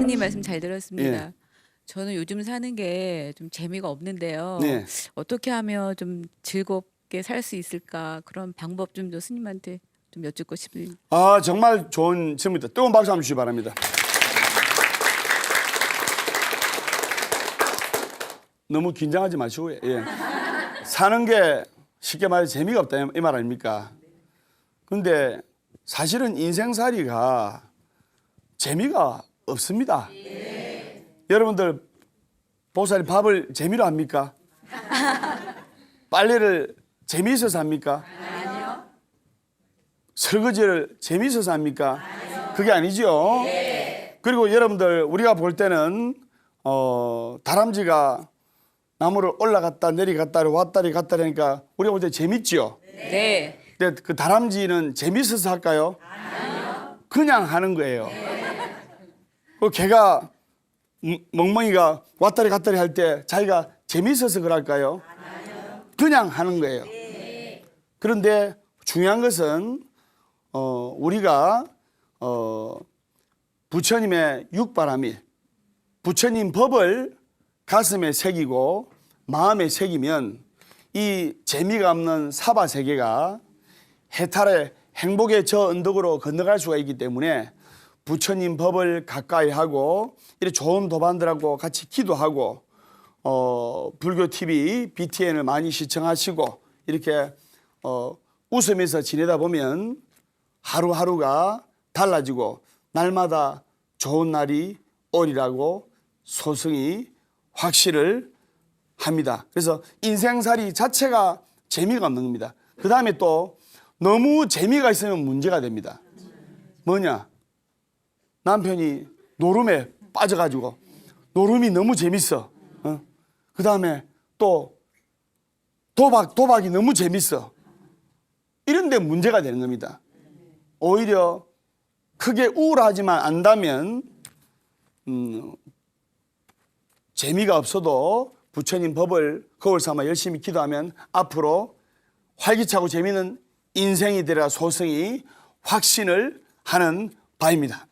말씀 잘 들었습니다. 예. 저는 요즘 사는 게 좀 재미가 없는데요. 네. 어떻게 하면 좀 즐겁게 살 수 있을까 그런 방법 좀더 스님한테 좀 여쭙고 싶습니다. 아 정말 좋은 질문입니다. 뜨거운 박수 한번 주시기 바랍니다. 너무 긴장하지 마시고요. 예. 사는 게 쉽게 말해 재미가 없다 이 말 아닙니까? 근데 사실은 인생살이가 재미가 없습니다. 여러분들 보살이 밥을 재미로 합니까? 빨래를 재미있어서 합니까? 설거지를 재미있어서 합니까? 그게 아니죠. 그리고 여러분들 우리가 볼 때는 어, 다람쥐가 나무를 올라갔다 내려갔다 왔다리 갔다리 하니까 우리가 볼 때 재밌지요. 네. 근데 그 다람쥐는 재밌어서 할까요? 아니요. 그냥 하는 거예요. 그 개가 음, 멍멍이가 왔다리 갔다리 할 때 자기가 재밌어서 그럴까요? 그냥 하는 거예요. 그런데 중요한 것은 어, 우리가 어, 부처님의 육바람이 부처님 법을 가슴에 새기고 마음에 새기면 이 재미가 없는 사바 세계가 해탈의 행복의 저 언덕으로 건너갈 수가 있기 때문에 부처님 법을 가까이 하고 이렇게 좋은 도반들하고 같이 기도하고 어, 불교 TV, BTN을 많이 시청하시고 이렇게 어, 웃으면서 지내다 보면 하루하루가 달라지고 날마다 좋은 날이 오리라고 소승이 확실을 합니다. 그래서 인생살이 자체가 재미가 없는 겁니다. 그 다음에 또 너무 재미가 있으면 문제가 됩니다. 뭐냐? 남편이 노름에 빠져가지고 노름이 너무 재밌어. 어? 그 다음에 또 도박, 도박이 너무 재밌어. 이런데 문제가 되는 겁니다. 오히려 크게 우울하지만 안다면 음, 재미가 없어도 부처님 법을 거울 삼아 열심히 기도하면 앞으로 활기차고 재미있는 인생이 되라 소승이 확신을 하는 바입니다.